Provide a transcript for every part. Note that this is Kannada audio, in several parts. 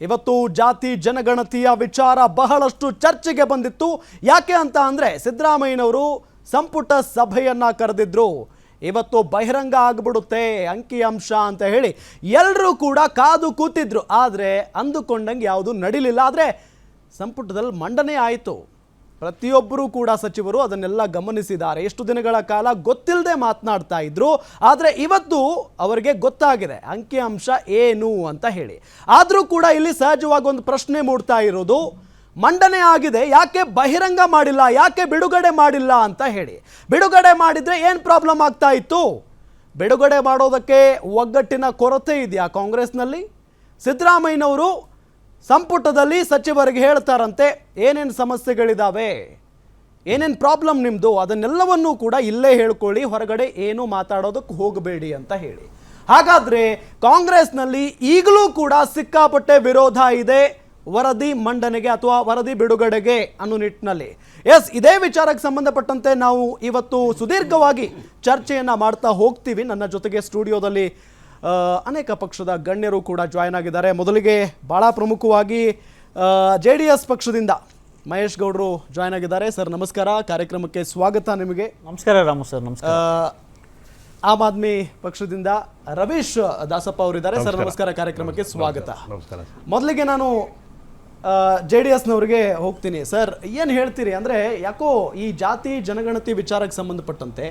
ಇವತ್ತು ಜಾತಿ ಜನಗಣತಿಯ ವಿಚಾರ ಬಹಳಷ್ಟು ಚರ್ಚೆಗೆ ಬಂದಿತ್ತು. ಯಾಕೆ ಅಂತ ಅಂದರೆ ಸಿದ್ದರಾಮಯ್ಯನವರು ಸಂಪುಟ ಸಭೆಯನ್ನ ಕರೆದಿದ್ರು. ಇವತ್ತು ಬಹಿರಂಗ ಆಗ್ಬಿಡುತ್ತೆ ಅಂಕಿಅಂಶ ಅಂತ ಹೇಳಿ ಎಲ್ಲರೂ ಕೂಡ ಕಾದು ಕೂತಿದ್ರು. ಆದರೆ ಅಂದುಕೊಂಡಂಗೆ ಯಾವುದು ನಡಿಲಿಲ್ಲ. ಆದರೆ ಸಂಪುಟದಲ್ಲಿ ಮಂಡನೆ ಆಯಿತು. ಪ್ರತಿಯೊಬ್ಬರೂ ಕೂಡ ಸಚಿವರು ಅದನ್ನೆಲ್ಲ ಗಮನಿಸಿದ್ದಾರೆ. ಎಷ್ಟು ದಿನಗಳ ಕಾಲ ಗೊತ್ತಿಲ್ಲದೆ ಮಾತನಾಡ್ತಾ ಇದ್ರು. ಆದರೆ ಇವತ್ತು ಅವರಿಗೆ ಗೊತ್ತಾಗಿದೆ. ಅಂಕಿಅಂಶ ಏನು ಅಂತ ಹೇಳಿ. ಆದರೂ ಕೂಡ ಇಲ್ಲಿ ಸಹಜವಾಗಿ ಒಂದು ಪ್ರಶ್ನೆ ಮೂಡ್ತಾ ಇರೋದು, ಮಂಡನೆ ಆಗಿದೆ, ಯಾಕೆ ಬಹಿರಂಗ ಮಾಡಿಲ್ಲ, ಯಾಕೆ ಬಿಡುಗಡೆ ಮಾಡಿಲ್ಲ ಅಂತ ಹೇಳಿ. ಬಿಡುಗಡೆ ಮಾಡಿದರೆ ಏನು ಪ್ರಾಬ್ಲಮ್ ಆಗ್ತಾ ಇತ್ತು? ಬಿಡುಗಡೆ ಮಾಡೋದಕ್ಕೆ ಒಗ್ಗಟ್ಟಿನ ಕೊರತೆ ಇದೆಯಾ ಕಾಂಗ್ರೆಸ್ನಲ್ಲಿ? ಸಿದ್ದರಾಮಯ್ಯನವರು ಸಂಪುಟದಲ್ಲಿ ಸಚಿವರಿಗೆ ಹೇಳ್ತಾರಂತೆ, ಏನೇನು ಸಮಸ್ಯೆಗಳಿದ್ದಾವೆ ಏನೇನು ಪ್ರಾಬ್ಲಮ್ ನಿಮ್ಮದು ಅದನ್ನೆಲ್ಲವನ್ನೂ ಕೂಡ ಇಲ್ಲೇ ಹೇಳ್ಕೊಳ್ಳಿ, ಹೊರಗಡೆ ಏನು ಮಾತಾಡೋದಕ್ಕೆ ಹೋಗಬೇಡಿ ಅಂತ ಹೇಳಿ. ಹಾಗಾದರೆ ಕಾಂಗ್ರೆಸ್ನಲ್ಲಿ ಈಗಲೂ ಕೂಡ ಸಿಕ್ಕಾಪಟ್ಟೆ ವಿರೋಧ ಇದೆ, ವರದಿ ಮಂಡನೆಗೆ ಅಥವಾ ವರದಿ ಬಿಡುಗಡೆಗೆ ಅನ್ನೋ ನಿಟ್ಟಿನಲ್ಲಿ. ಎಸ್, ಇದೇ ವಿಚಾರಕ್ಕೆ ಸಂಬಂಧಪಟ್ಟಂತೆ ನಾವು ಇವತ್ತು ಸುದೀರ್ಘವಾಗಿ ಚರ್ಚೆಯನ್ನು ಮಾಡ್ತಾ ಹೋಗ್ತೀವಿ. ನನ್ನ ಜೊತೆಗೆ ಸ್ಟುಡಿಯೋದಲ್ಲಿ ಅನೇಕ ಪಕ್ಷದ ಗಣ್ಯರು ಕೂಡ ಜಾಯ್ನ್ ಆಗಿದ್ದಾರೆ. ಮೊದಲಿಗೆ ಭಾಳ ಪ್ರಮುಖವಾಗಿ ಜೆ ಡಿ ಎಸ್ ಪಕ್ಷದಿಂದ ಮಹೇಶ್ ಗೌಡರು ಜಾಯ್ನ್ ಆಗಿದ್ದಾರೆ. ಸರ್ ನಮಸ್ಕಾರ. ಕಾರ್ಯಕ್ರಮಕ್ಕೆ ಸ್ವಾಗತ ನಿಮಗೆ. ನಮಸ್ಕಾರ ರಾಮು ಸರ್ ನಮಸ್ಕಾರ. ಆಮ್ ಆದ್ಮಿ ಪಕ್ಷದಿಂದ ರಮೇಶ್ ದಾಸಪ್ಪ ಅವರಿದ್ದಾರೆ. ಸರ್ ನಮಸ್ಕಾರ. ಕಾರ್ಯಕ್ರಮಕ್ಕೆ ಸ್ವಾಗತ. ನಮಸ್ಕಾರ. ಮೊದಲಿಗೆ ನಾನು ಜೆ ಡಿ ಎಸ್ನವ್ರಿಗೆ ಹೋಗ್ತೀನಿ. ಸರ್, ಏನು ಹೇಳ್ತೀರಿ? ಅಂದರೆ ಯಾಕೋ ಈ ಜಾತಿ ಜನಗಣತಿ ವಿಚಾರಕ್ಕೆ ಸಂಬಂಧಪಟ್ಟಂತೆ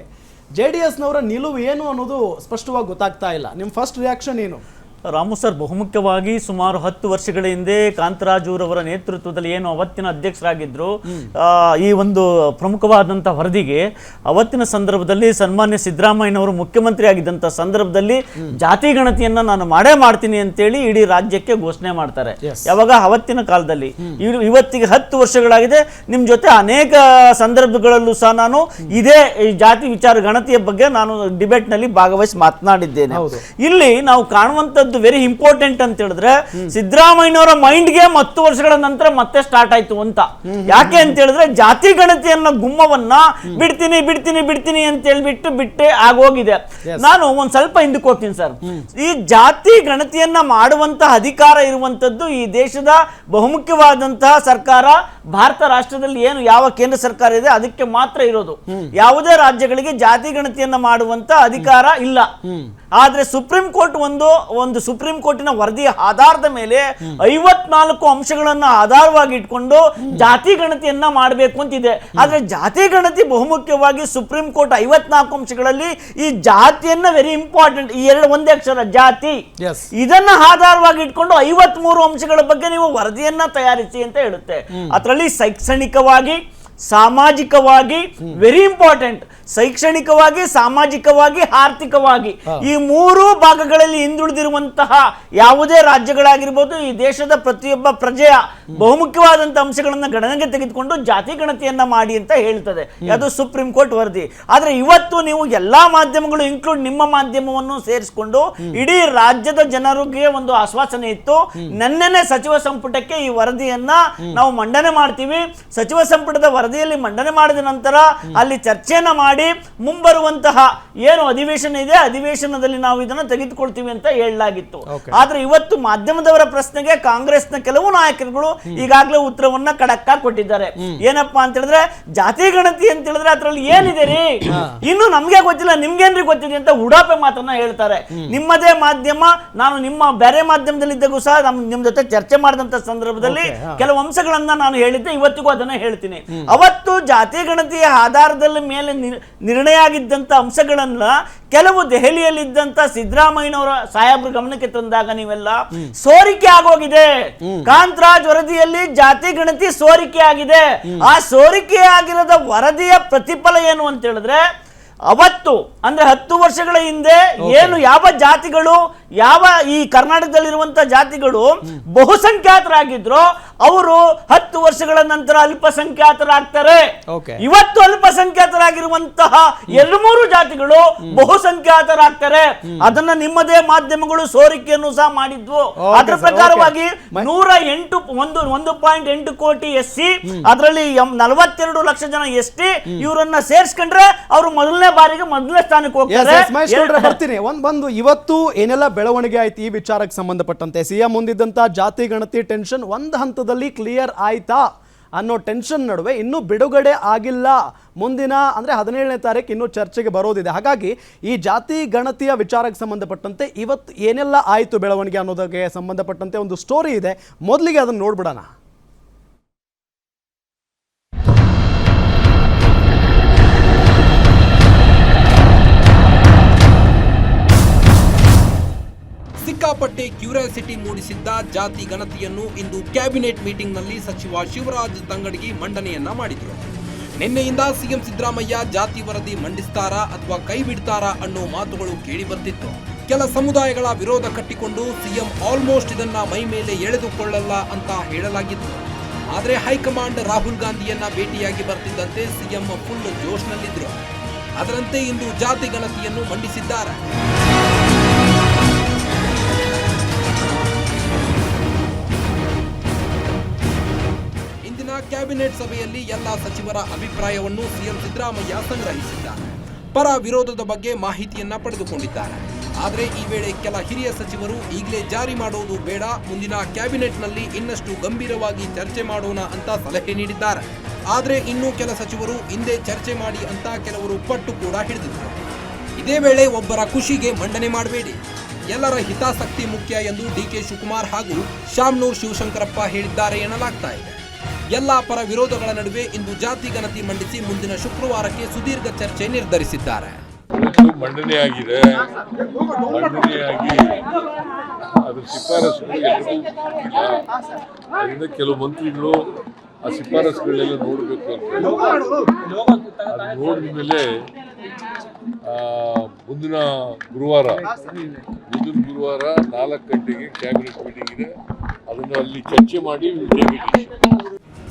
ಜೆ ಡಿ ಎಸ್ನವರ ನಿಲುವು ಏನು ಅನ್ನೋದು ಸ್ಪಷ್ಟವಾಗಿ ಗೊತ್ತಾಗ್ತಾ ಇಲ್ಲ. ನಿಮ್ಮ ಫಸ್ಟ್ ರಿಯಾಕ್ಷನ್ ಏನು? ರಾಮು ಸರ್ ಬಹುಮುಖ್ಯವಾಗಿ ಸುಮಾರು ಹತ್ತು ವರ್ಷಗಳ ಹಿಂದೆ ಕಾಂತರಾಜುರವರ ನೇತೃತ್ವದಲ್ಲಿ ಏನು ಅವತ್ತಿನ ಅಧ್ಯಕ್ಷರಾಗಿದ್ದರು ಈ ಒಂದು ಪ್ರಮುಖವಾದಂಥ ವರದಿಗೆ ಅವತ್ತಿನ ಸಂದರ್ಭದಲ್ಲಿ ಸನ್ಮಾನ್ಯ ಸಿದ್ದರಾಮಯ್ಯನವರು ಮುಖ್ಯಮಂತ್ರಿ ಆಗಿದ್ದಂಥ ಸಂದರ್ಭದಲ್ಲಿ ಜಾತಿ ಗಣತಿಯನ್ನ ನಾನು ಮಾಡೇ ಮಾಡ್ತೀನಿ ಅಂತೇಳಿ ಇಡೀ ರಾಜ್ಯಕ್ಕೆ ಘೋಷಣೆ ಮಾಡ್ತಾರೆ. ಯಾವಾಗ? ಅವತ್ತಿನ ಕಾಲದಲ್ಲಿ. ಇವ್- ಇವತ್ತಿಗೆ ಹತ್ತು ವರ್ಷಗಳಾಗಿದೆ. ನಿಮ್ಮ ಜೊತೆ ಅನೇಕ ಸಂದರ್ಭಗಳಲ್ಲೂ ಸಹ ನಾನು ಇದೇ ಈ ಜಾತಿ ವಿಚಾರ ಗಣತಿಯ ಬಗ್ಗೆ ನಾನು ಡಿಬೇಟ್ನಲ್ಲಿ ಭಾಗವಹಿಸಿ ಮಾತನಾಡಿದ್ದೇನೆ. ಇಲ್ಲಿ ನಾವು ಕಾಣುವಂತದ್ದು ವೆರಿ ಇಂಪಾರ್ಟೆಂಟ್ ಅಂತ ಹೇಳಿದ್ರೆ ಸಿದ್ದರಾಮಯ್ಯನವರ ಮೈಂಡ್ಗೆ ಹತ್ತು ವರ್ಷಗಳ ನಂತರ ಮತ್ತೆ ಸ್ಟಾರ್ಟ್ ಆಯ್ತು ಅಂತ. ಯಾಕೆ ಅಂತ ಹೇಳಿದ್ರೆ ಜಾತಿ ಗಣತಿಯನ್ನ ಗುಮ್ಮವನ್ನ ಬಿಡ್ತೀನಿ ಬಿಡ್ತೀನಿ ಬಿಡ್ತೀನಿ ಅಂತ ಹೇಳ್ಬಿಟ್ಟು ಬಿಟ್ಟೆ ಆಗೋಗಿದೆ. ನಾನು ಒಂದ್ ಸ್ವಲ್ಪ ಹಿಂದಕ್ಕೆ ಹೋಗ್ತೀನಿ ಸರ್. ಈ ಜಾತಿ ಗಣತಿಯನ್ನ ಮಾಡುವಂತ ಅಧಿಕಾರ ಇರುವಂತದ್ದು ಈ ದೇಶದ ಬಹುಮುಖ್ಯವಾದಂತಹ ಸರ್ಕಾರ ಭಾರತ ರಾಷ್ಟ್ರದಲ್ಲಿ ಏನು ಯಾವ ಕೇಂದ್ರ ಸರ್ಕಾರ ಇದೆ ಅದಕ್ಕೆ ಮಾತ್ರ ಇರೋದು. ಯಾವುದೇ ರಾಜ್ಯಗಳಿಗೆ ಜಾತಿ ಗಣತಿಯನ್ನ ಮಾಡುವಂತ ಅಧಿಕಾರ ಇಲ್ಲ. ಆದ್ರೆ ಸುಪ್ರೀಂ ಕೋರ್ಟ್ ಒಂದು ಒಂದು ಸುಪ್ರೀಂ ಕೋರ್ಟಿನ ವರದಿಯ ಆಧಾರದ ಮೇಲೆ ಐವತ್ನಾಲ್ಕು ಅಂಶಗಳನ್ನು ಆಧಾರವಾಗಿ ಇಟ್ಕೊಂಡು ಜಾತಿ ಗಣತಿಯನ್ನ ಮಾಡಬೇಕು ಅಂತಿದೆ. ಆದ್ರೆ ಜಾತಿ ಗಣತಿ ಬಹುಮುಖ್ಯವಾಗಿ ಸುಪ್ರೀಂ ಕೋರ್ಟ್ ಐವತ್ನಾಲ್ಕು ಅಂಶಗಳಲ್ಲಿ ಈ ಜಾತಿಯನ್ನ ವೆರಿ ಇಂಪಾರ್ಟೆಂಟ್ ಈ ಎರಡು ಒಂದೇ ಅಕ್ಷರ ಜಾತಿ. ಇದನ್ನ ಆಧಾರವಾಗಿ ಇಟ್ಕೊಂಡು ಐವತ್ ಮೂರು ಅಂಶಗಳ ಬಗ್ಗೆ ನೀವು ವರದಿಯನ್ನ ತಯಾರಿಸಿ ಅಂತ ಹೇಳುತ್ತೆ. ಅದರಲ್ಲಿ ಶೈಕ್ಷಣಿಕವಾಗಿ ಸಾಮಾಜಿಕವಾಗಿ ವೆರಿ ಇಂಪಾರ್ಟೆಂಟ್ ಶೈಕ್ಷಣಿಕವಾಗಿ ಸಾಮಾಜಿಕವಾಗಿ ಆರ್ಥಿಕವಾಗಿ. ಈ ಮೂರು ಭಾಗಗಳಲ್ಲಿ ಹಿಂದುಳಿದಿರುವಂತಹ ಯಾವುದೇ ರಾಜ್ಯಗಳಾಗಿರ್ಬೋದು ಈ ದೇಶದ ಪ್ರತಿಯೊಬ್ಬ ಪ್ರಜೆಯ ಬಹುಮುಖ್ಯವಾದಂತಹ ಅಂಶಗಳನ್ನ ಗಣನೆಗೆ ತೆಗೆದುಕೊಂಡು ಜಾತಿ ಗಣತಿಯನ್ನ ಮಾಡಿ ಅಂತ ಹೇಳ್ತದೆ. ಅದು ಸುಪ್ರೀಂ ಕೋರ್ಟ್ ವರದಿ. ಆದ್ರೆ ಇವತ್ತು ನೀವು ಎಲ್ಲಾ ಮಾಧ್ಯಮಗಳು ಇನ್ಕ್ಲೂಡ್ ನಿಮ್ಮ ಮಾಧ್ಯಮವನ್ನು ಸೇರಿಸಿಕೊಂಡು ಇಡೀ ರಾಜ್ಯದ ಜನರಿಗೆ ಒಂದು ಆಶ್ವಾಸನೆ ಇತ್ತು. ನನ್ನೆನೆ ಸಚಿವ ಸಂಪುಟಕ್ಕೆ ಈ ವರದಿಯನ್ನ ನಾವು ಮಂಡನೆ ಮಾಡ್ತೀವಿ. ಸಚಿವ ಸಂಪುಟದ ವರದಿಯಲ್ಲಿ ಮಂಡನೆ ಮಾಡಿದ ನಂತರ ಅಲ್ಲಿ ಚರ್ಚೆಯನ್ನ ಮಾಡಿ ಮುಂಬರುವಂತಹ ಏನು ಅಧಿವೇಶನ ಇದೆ ಅಧಿವೇಶನದಲ್ಲಿ ನಾವು ಇದನ್ನ ತೆಗೆದುಕೊಳ್ತೀವಿ ಅಂತ ಹೇಳಲಾಗಿತ್ತು. ಆದ್ರೆ ಇವತ್ತು ಮಾಧ್ಯಮದವರ ಪ್ರಶ್ನೆಗೆ ಕಾಂಗ್ರೆಸ್ನ ಕೆಲವು ನಾಯಕರುಗಳು ಈಗಾಗಲೇ ಉತ್ತರವನ್ನ ಕಡಕ್ಕ ಕೊಟ್ಟಿದ್ದಾರೆ. ಏನಪ್ಪಾ ಅಂತ ಹೇಳಿದ್ರೆ ಜಾತಿ ಗಣತಿ ಅಂತ ಹೇಳಿದ್ರೆ ಅದ್ರಲ್ಲಿ ಏನಿದೆ ರೀ? ಇನ್ನು ನಮ್ಗೆ ಗೊತ್ತಿಲ್ಲ ನಿಮ್ಗೇನ್ರಿ ಗೊತ್ತಿದೆ ಅಂತ ಉಡಾಪೆ ಮಾತನ್ನ ಹೇಳ್ತಾರೆ. ನಿಮ್ಮದೇ ಮಾಧ್ಯಮ ನಾನು ನಿಮ್ಮ ಬೇರೆ ಮಾಧ್ಯಮದಲ್ಲಿ ಇದ್ದಾಗೂ ಸಹ ನಮ್ ನಿಮ್ ಜೊತೆ ಚರ್ಚೆ ಮಾಡಿದಂತ ಸಂದರ್ಭದಲ್ಲಿ ಕೆಲವು ಅಂಶಗಳನ್ನ ನಾನು ಹೇಳಿದ್ದೆ ಇವತ್ತಿಗೂ ಅದನ್ನ ಹೇಳ್ತೀನಿ. ಅವತ್ತು ಜಾತಿ ಗಣತಿಯ ಆಧಾರದಲ್ಲಿ ಮೇಲೆ ನಿರ್ಣಯ ಆಗಿದ್ದಂತ ಅಂಶಗಳನ್ನ ಕೆಲವು ದೆಹಲಿಯಲ್ಲಿದ್ದಂಥ ಸಿದ್ದರಾಮಯ್ಯನವರ ಸಾಹೇಬ್ರ ಗಮನಕ್ಕೆ ತಂದಾಗ ನೀವೆಲ್ಲ ಸೋರಿಕೆ ಆಗೋಗಿದೆ. ಕಾಂತರಾಜ್ ವರದಿಯಲ್ಲಿ ಜಾತಿ ಗಣತಿ ಸೋರಿಕೆ ಆಗಿದೆ. ಆ ಸೋರಿಕೆ ಆಗಿರದ ವರದಿಯ ಪ್ರತಿಫಲ ಏನು ಅಂತ ಹೇಳಿದ್ರೆ ಅವತ್ತು ಅಂದ್ರೆ ಹತ್ತು ವರ್ಷಗಳ ಹಿಂದೆ ಏನು ಯಾವ ಜಾತಿಗಳು ಯಾವ ಈ ಕರ್ನಾಟಕದಲ್ಲಿರುವಂತ ಜಾತಿಗಳು ಬಹುಸಂಖ್ಯಾತರಾಗಿದ್ರು ಅವರು ಹತ್ತು ವರ್ಷಗಳ ನಂತರ ಅಲ್ಪಸಂಖ್ಯಾತರಾಗ್ತಾರೆ. ಇವತ್ತು ಅಲ್ಪಸಂಖ್ಯಾತರಾಗಿರುವಂತಹ ಎರಡು ಮೂರು ಜಾತಿಗಳು ಬಹುಸಂಖ್ಯಾತರಾಗ್ತಾರೆ. ಅದನ್ನ ನಿಮ್ಮದೇ ಮಾಧ್ಯಮಗಳು ಸೋರಿಕೆಯನ್ನು ಸಹ ಮಾಡಿದ್ವು. ಅದರ ಪ್ರಕಾರವಾಗಿ. ನೂರ ಎಂಟು ಒಂದು ಒಂದು ಪಾಯಿಂಟ್ ಎಂಟು ಕೋಟಿ ಎಸ್ ಸಿ ಅದರಲ್ಲಿ ನಲವತ್ತೆರಡು ಲಕ್ಷ ಜನ ಎಸ್ ಟಿ ಇವರನ್ನ ಸೇರ್ಸ್ಕೊಂಡ್ರೆ ಅವರು ಮೊದಲನೇ ಬಾರಿಗೆ ಮೊದಲನೇ ಸ್ಥಾನಕ್ಕೆ ಹೋಗ್ತಾರೆ. ಬರ್ತೀನಿ. ಒಂದ್ ಬಂದು ಇವತ್ತು ಏನೆಲ್ಲ ಬೆಳವಣಿಗೆ ಆಯ್ತು ಈ ವಿಚಾರಕ್ಕೆ ಸಂಬಂಧಪಟ್ಟಂತೆ? ಸಿಎಂ ಮುಂದಿದ್ದಂತ ಜಾತಿ ಗಣತಿ ಟೆನ್ಷನ್ ಒಂದ್ ಹಂತದಲ್ಲಿ ಕ್ಲಿಯರ್ ಆಯ್ತಾ ಅನ್ನೋ ಟೆನ್ಷನ್ ನಡುವೆ ಇನ್ನೂ ಬಿಡುಗಡೆ ಆಗಿಲ್ಲ. ಮುಂದಿನ, ಅಂದ್ರೆ ಹದಿನೇಳನೇ ತಾರೀಕು ಇನ್ನೂ ಚರ್ಚೆಗೆ ಬರೋದಿದೆ. ಹಾಗಾಗಿ ಈ ಜಾತಿ ಗಣತಿಯ ವಿಚಾರಕ್ಕೆ ಸಂಬಂಧಪಟ್ಟಂತೆ ಇವತ್ತು ಏನೆಲ್ಲ ಆಯಿತು ಬೆಳವಣಿಗೆ ಅನ್ನೋದಕ್ಕೆ ಸಂಬಂಧಪಟ್ಟಂತೆ ಒಂದು ಸ್ಟೋರಿ ಇದೆ. ಮೊದಲಿಗೆ ಅದನ್ನು ನೋಡ್ಬಿಡೋಣ. ಸಿಕ್ಕಾಪಟ್ಟೆ ಕ್ಯೂರಿಯಾಸಿಟಿ ಮೂಡಿಸಿದ್ದ ಜಾತಿ ಗಣತಿಯನ್ನು ಇಂದು ಕ್ಯಾಬಿನೆಟ್ ಮೀಟಿಂಗ್ನಲ್ಲಿ ಸಚಿವ ಶಿವರಾಜ್ ತಂಗಡಗಿ ಮಂಡನೆಯನ್ನ ಮಾಡಿದರು. ನಿನ್ನೆಯಿಂದ ಸಿಎಂ ಸಿದ್ದರಾಮಯ್ಯ ಜಾತಿ ವರದಿ ಮಂಡಿಸ್ತಾರಾ ಅಥವಾ ಕೈ ಬಿಡ್ತಾರಾ ಅನ್ನೋ ಮಾತುಗಳು ಕೇಳಿ ಬರ್ತಿತ್ತು ಕೆಲ ಸಮುದಾಯಗಳ ವಿರೋಧ ಕಟ್ಟಿಕೊಂಡು ಸಿಎಂ ಆಲ್ಮೋಸ್ಟ್ ಇದನ್ನ ಮೈ ಮೇಲೆ ಎಳೆದುಕೊಳ್ಳಲ್ಲ ಅಂತ ಹೇಳಲಾಗಿತ್ತು. ಆದರೆ ಹೈಕಮಾಂಡ್ ರಾಹುಲ್ ಗಾಂಧಿಯನ್ನ ಭೇಟಿಯಾಗಿ ಬರ್ತಿದ್ದಂತೆ ಸಿಎಂ ಫುಲ್ ಜೋಶ್ನಲ್ಲಿದ್ದರು ಅದರಂತೆ ಇಂದು ಜಾತಿ ಗಣತಿಯನ್ನು ಮಂಡಿಸಿದ್ದಾರೆ. ಕ್ಯಾಬಿನೆಟ್ ಸಭೆಯಲ್ಲಿ ಎಲ್ಲ ಸಚಿವರ ಅಭಿಪ್ರಾಯವನ್ನು ಸಿಎಂ ಸಿದ್ದರಾಮಯ್ಯ ಸಂಗ್ರಹಿಸಿದ್ದಾರೆ. ಪರ ವಿರೋಧದ ಬಗ್ಗೆ ಮಾಹಿತಿಯನ್ನ ಪಡೆದುಕೊಂಡಿದ್ದಾರೆ. ಆದರೆ ಈ ವೇಳೆ ಕೆಲ ಹಿರಿಯ ಸಚಿವರು ಈಗಲೇ ಜಾರಿ ಮಾಡುವುದು ಬೇಡ, ಮುಂದಿನ ಕ್ಯಾಬಿನೆಟ್ನಲ್ಲಿ ಇನ್ನಷ್ಟು ಗಂಭೀರವಾಗಿ ಚರ್ಚೆ ಮಾಡೋಣ ಅಂತ ಸಲಹೆ ನೀಡಿದ್ದಾರೆ. ಆದರೆ ಇನ್ನೂ ಕೆಲ ಸಚಿವರು ಹಿಂದೆ ಚರ್ಚೆ ಮಾಡಿ ಅಂತ ಕೆಲವರು ಪಟ್ಟು ಕೂಡ ಹಿಡಿದಿದ್ದಾರೆ. ಇದೇ ವೇಳೆ ಒಬ್ಬರ ಖುಷಿಗೆ ಮಂಡನೆ ಮಾಡಬೇಡಿ. ಎಲ್ಲರ ಹಿತಾಸಕ್ತಿ ಮುಖ್ಯ ಎಂದು ಡಿಕೆ ಶಿವಕುಮಾರ್ ಹಾಗೂ ಶಾಮ್ನೂರ್ ಶಿವಶಂಕರಪ್ಪ ಹೇಳಿದ್ದಾರೆ ಎನ್ನಲಾಗ್ತಾ ಇದೆ. ಎಲ್ಲ ಪರ ವಿರೋಧಗಳ ನಡುವೆ ಇಂದು ಜಾತಿ ಗಣತಿ ಮಂಡಿಸಿ ಮುಂದಿನ ಶುಕ್ರವಾರಕ್ಕೆ ಸುದೀರ್ಘ ಚರ್ಚೆ ನಿರ್ಧರಿಸಿದ್ದಾರೆ. ಮಂಡನೆಯಾಗಿದೆ ಮಂಡನೆಯಾಗಿ ಅದ್ರ ಅದರಿಂದ ಕೆಲವು ಮಂತ್ರಿಗಳು ಆ ಶಿಫಾರಸುಗಳನ್ನೆಲ್ಲ ನೋಡಬೇಕು ಅಂತ ನೋಡಿದ ಮೇಲೆ ಮುಂದಿನ ಗುರುವಾರ ಮುಂದಿನ ಗುರುವಾರ ನಾಲ್ಕು ಗಂಟೆಗೆ ಕ್ಯಾಬಿನೆಟ್ ಮೀಟಿಂಗ್ ಇದೆ. ಅದನ್ನು ಅಲ್ಲಿ ಚರ್ಚೆ ಮಾಡಿ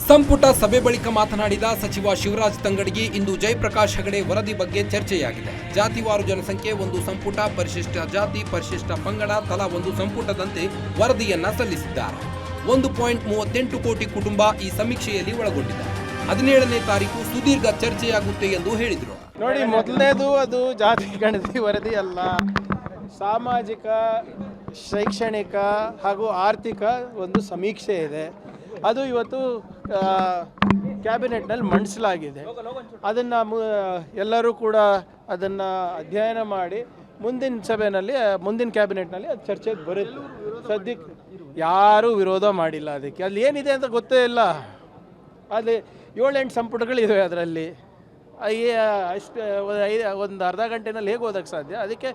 ಸಂಪುಟ ಸಭೆ ಬಳಿಕ ಮಾತನಾಡಿದ ಸಚಿವ ಶಿವರಾಜ್ ತಂಗಡಗಿ ಇಂದು ಜಯಪ್ರಕಾಶ್ ಹೆಗಡೆ ವರದಿ ಬಗ್ಗೆ ಚರ್ಚೆಯಾಗಿದೆ. ಜಾತಿವಾರು ಜನಸಂಖ್ಯೆ ಒಂದು ಸಂಪುಟ, ಪರಿಶಿಷ್ಟ ಜಾತಿ, ಪರಿಶಿಷ್ಟ ಪಂಗಡ ತಲಾ ಒಂದು ಸಂಪುಟದಂತೆ ವರದಿಯನ್ನ ಸಲ್ಲಿಸಿದ್ದಾರೆ. ಒಂದು ಪಾಯಿಂಟ್ ಮೂವತ್ತೆಂಟು ಕೋಟಿ ಕುಟುಂಬ ಈ ಸಮೀಕ್ಷೆಯಲ್ಲಿ ಒಳಗೊಂಡಿದೆ. ಹದಿನೇಳನೇ ತಾರೀಕು ಸುದೀರ್ಘ ಚರ್ಚೆಯಾಗುತ್ತೆ ಎಂದು ಹೇಳಿದರು. ನೋಡಿ, ಮೊದಲನೇದು ಅದು ಜಾತಿ ಗಣತಿ ವರದಿ ಅಲ್ಲ. ಸಾಮಾಜಿಕ, ಶೈಕ್ಷಣಿಕ ಹಾಗೂ ಆರ್ಥಿಕ ಒಂದು ಸಮೀಕ್ಷೆ ಇದೆ. ಅದು ಇವತ್ತು ಕ್ಯಾಬಿನೆಟ್ನಲ್ಲಿ ಮಂಡಿಸಲಾಗಿದೆ. ಅದನ್ನು ಎಲ್ಲರೂ ಕೂಡ ಅದನ್ನು ಅಧ್ಯಯನ ಮಾಡಿ ಮುಂದಿನ ಸಭೆಯಲ್ಲಿ ಮುಂದಿನ ಕ್ಯಾಬಿನೆಟ್ನಲ್ಲಿ ಅದು ಚರ್ಚೆಗೆ ಬರುತ್ತೆ. ಸದ್ಯಕ್ಕೆ ಯಾರೂ ವಿರೋಧ ಮಾಡಿಲ್ಲ ಅದಕ್ಕೆ. ಅಲ್ಲಿ ಏನಿದೆ ಅಂತ ಗೊತ್ತೇ ಇಲ್ಲ. ಅಲ್ಲಿ ಏಳೆಂಟು ಸಂಪುಟಗಳಿವೆ ಅದರಲ್ಲಿ. ಅಷ್ಟು ಒಂದು ಅರ್ಧ ಗಂಟೆನಲ್ಲಿ ಹೇಗೆ ಓದಕ್ಕೆ ಸಾಧ್ಯ? ಅದಕ್ಕೆ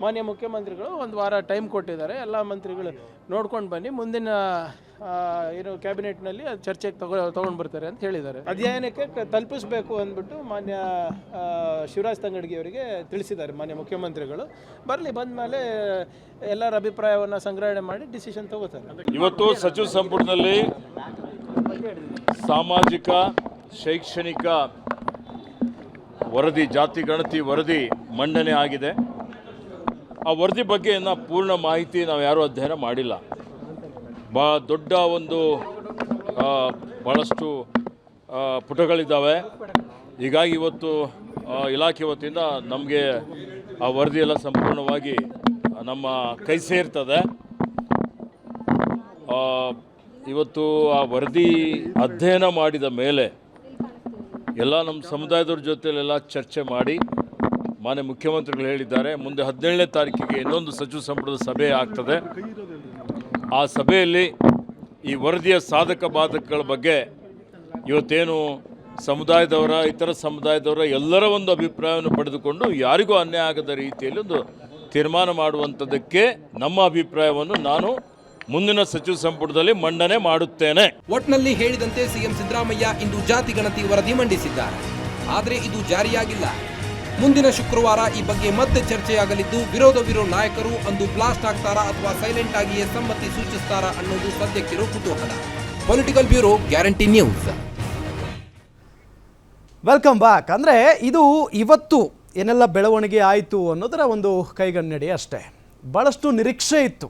ಮಾನ್ಯ ಮುಖ್ಯಮಂತ್ರಿಗಳು ಒಂದು ವಾರ ಟೈಮ್ ಕೊಟ್ಟಿದ್ದಾರೆ. ಎಲ್ಲ ಮಂತ್ರಿಗಳು ನೋಡ್ಕೊಂಡು ಬನ್ನಿ. ಮುಂದಿನ ಏನು ಕ್ಯಾಬಿನೆಟ್ನಲ್ಲಿ ಅದು ಚರ್ಚೆಗೆ ತಗೋ ತೊಗೊಂಡು ಬರ್ತಾರೆ ಅಂತ ಹೇಳಿದ್ದಾರೆ. ಅಧ್ಯಯನಕ್ಕೆ ತಲುಪಿಸಬೇಕು ತಲುಪಿಸ್ಬೇಕು ಅಂದ್ಬಿಟ್ಟು ಮಾನ್ಯ ಶಿವರಾಜ್ ತಂಗಡಗಿ ಅವರಿಗೆ ತಿಳಿಸಿದ್ದಾರೆ ಮಾನ್ಯ ಮುಖ್ಯಮಂತ್ರಿಗಳು. ಬರಲಿ ಬಂದಮೇಲೆ ಎಲ್ಲರ ಅಭಿಪ್ರಾಯವನ್ನು ಸಂಗ್ರಹಣೆ ಮಾಡಿ ಡಿಸಿಷನ್ ತಗೋತಾರೆ. ಇವತ್ತು ಸಚಿವ ಸಂಪುಟದಲ್ಲಿ ಸಾಮಾಜಿಕ ಶೈಕ್ಷಣಿಕ ವರದಿ ಜಾತಿ ಗಣತಿ ವರದಿ ಮಂಡನೆ ಆಗಿದೆ. ಆ ವರದಿ ಬಗ್ಗೆ ಇನ್ನು ಪೂರ್ಣ ಮಾಹಿತಿ ನಾವು ಯಾರೂ ಅಧ್ಯಯನ ಮಾಡಿಲ್ಲ. ಬಾ, ದೊಡ್ಡ ಒಂದು ಭಾಳಷ್ಟು ಪುಟಗಳಿದ್ದಾವೆ. ಹೀಗಾಗಿ ಇವತ್ತು ಇಲಾಖೆ ವತಿಯಿಂದ ನಮಗೆ ಆ ವರದಿಯೆಲ್ಲ ಸಂಪೂರ್ಣವಾಗಿ ನಮ್ಮ ಕೈ ಸೇರ್ತದೆ. ಇವತ್ತು ಆ ವರದಿ ಅಧ್ಯಯನ ಮಾಡಿದ ಮೇಲೆ ಎಲ್ಲ ನಮ್ಮ ಸಮುದಾಯದವ್ರ ಜೊತೆಲೆಲ್ಲ ಚರ್ಚೆ ಮಾಡಿ ಮಾನ್ಯ ಮುಖ್ಯಮಂತ್ರಿಗಳು ಹೇಳಿದ್ದಾರೆ. ಮುಂದೆ ಹದಿನೇಳನೇ ತಾರೀಕಿಗೆ ಇನ್ನೊಂದು ಸಚಿವ ಸಂಪುಟದ ಸಭೆ ಆಗ್ತದೆ. ಆ ಸಭೆಯಲ್ಲಿ ಈ ವರದಿಯ ಸಾಧಕ ಬಾಧಕಗಳ ಬಗ್ಗೆ ಇವತ್ತೇನು ಸಮುದಾಯದವರ, ಇತರ ಸಮುದಾಯದವರ ಎಲ್ಲರ ಒಂದು ಅಭಿಪ್ರಾಯವನ್ನು ಪಡೆದುಕೊಂಡು ಯಾರಿಗೂ ಅನ್ಯಾಯ ಆಗದ ರೀತಿಯಲ್ಲಿ ಒಂದು ತೀರ್ಮಾನ ಮಾಡುವಂಥದ್ದಕ್ಕೆ ನಮ್ಮ ಅಭಿಪ್ರಾಯವನ್ನು ನಾನು ಮುಂದಿನ ಸಚಿವ ಸಂಪುಟದಲ್ಲಿ ಮಂಡನೆ ಮಾಡುತ್ತೇನೆ. ಒಟ್ನಲ್ಲಿ ಹೇಳಿದಂತೆ ಸಿಎಂ ಸಿದ್ದರಾಮಯ್ಯ ಇಂದು ಜಾತಿ ಗಣತಿ ವರದಿ ಮಂಡಿಸಿದ್ದಾರೆ. ಆದರೆ ಇದು ಜಾರಿಯಾಗಿಲ್ಲ. ಮುಂದಿನ ಶುಕ್ರವಾರ ಈ ಬಗ್ಗೆ ಮತ್ತೆ ಚರ್ಚೆಯಾಗಲಿದ್ದು ವಿರೋಧವಿರೋ ನಾಯಕರು ಅಂದು ಬ್ಲಾಸ್ಟ್ ಆಗ್ತಾರಾ ಅಥವಾ ಸೈಲೆಂಟ್ ಆಗಿಯೇ ಸಮ್ಮತಿ ಸೂಚಿಸ್ತಾರಾ ಅನ್ನೋದು ಸದ್ಯಕ್ಕಿರೋ ಕುತೂಹಲ. Political bureau guarantee news. Welcome back. ಅಂದರೆ ಇದು ಇವತ್ತು ಏನೆಲ್ಲ ಬೆಳವಣಿಗೆ ಆಯಿತು ಅನ್ನೋದರ ಒಂದು ಕೈಗನ್ನಡಿ ಅಷ್ಟೇ. ಭಾಳಷ್ಟು ನಿರೀಕ್ಷೆ ಇತ್ತು.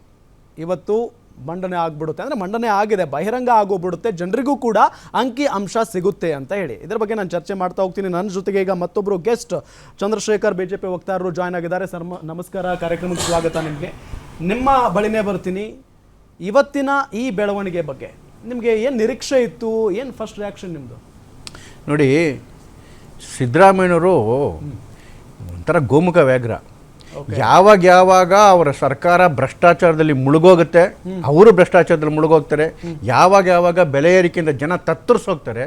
ಇವತ್ತು ಮಂಡನೆ ಆಗ್ಬಿಡುತ್ತೆ. ಅಂದರೆ ಮಂಡನೆ ಆಗಿದೆ ಬಹಿರಂಗ ಆಗೋಗ್ಬಿಡುತ್ತೆ ಜನರಿಗೂ ಕೂಡ ಅಂಕಿ ಅಂಶ ಸಿಗುತ್ತೆ ಅಂತ ಹೇಳಿ. ಇದರ ಬಗ್ಗೆ ನಾನು ಚರ್ಚೆ ಮಾಡ್ತಾ ಹೋಗ್ತೀನಿ. ನನ್ನ ಜೊತೆಗೆ ಈಗ ಮತ್ತೊಬ್ಬರು guest Chandrashekhar B J P ವಕ್ತಾರರು ಜಾಯ್ನ್ ಆಗಿದ್ದಾರೆ. ಸರ್ ನಮಸ್ಕಾರ. ಕಾರ್ಯಕ್ರಮಕ್ಕೆ ಸ್ವಾಗತ ನಿಮಗೆ. ನಿಮ್ಮ ಬಳಿನೇ ಬರ್ತೀನಿ. ಇವತ್ತಿನ ಈ ಬೆಳವಣಿಗೆ ಬಗ್ಗೆ. ನಿಮಗೆ ಏನು ನಿರೀಕ್ಷೆ ಇತ್ತು? ಏನು ಫಸ್ಟ್ ರಿಯಾಕ್ಷನ್ ನಿಮ್ಮದು ನೋಡಿ ಸಿದ್ದರಾಮಯ್ಯನವರು ಒಂಥರ ಗೋಮುಖ ವ್ಯಾಘ್ರ. ಯಾವಾಗ ಯಾವಾಗ ಅವರ ಸರ್ಕಾರ ಭ್ರಷ್ಟಾಚಾರದಲ್ಲಿ ಮುಳುಗೋಗುತ್ತೆ ಅವರು ಭ್ರಷ್ಟಾಚಾರದಲ್ಲಿ ಮುಳುಗೋಗ್ತಾರೆ ಯಾವಾಗ ಯಾವಾಗ ಬೆಲೆ ಏರಿಕೆಯಿಂದ ಜನ ತತ್ತರಿಸೋಗ್ತಾರೆ